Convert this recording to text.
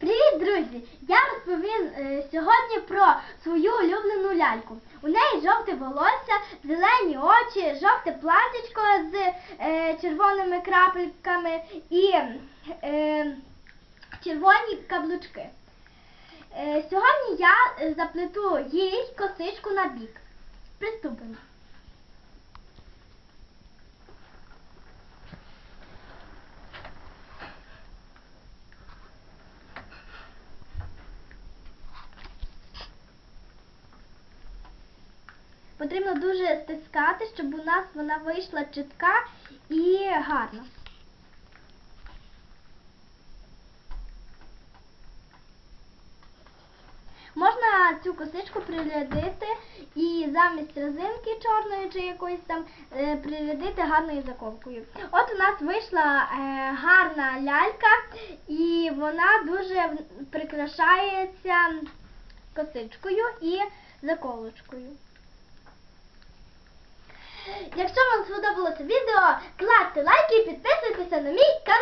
Привіт, друзі! Я розповім е, сьогодні про свою улюблену ляльку. У неї жовте волосся, зелені очі, жовте платічко з е, червоними крапельками і е, червоні каблучки. Е, сьогодні я заплету їй косичку на бік. Приступимо. Потрібно дуже стискати, щоб у нас вона вийшла чітка і гарна. Можна цю косичку прирядити і замість резинки чорної чи якоїсь там е, прирядити гарною заколкою. От у нас вийшла е, гарна лялька, і вона дуже прикрашається косичкою і заколочкою. Якщо вам сподобалося відео, кладьте лайки і підписуйтеся на мій канал.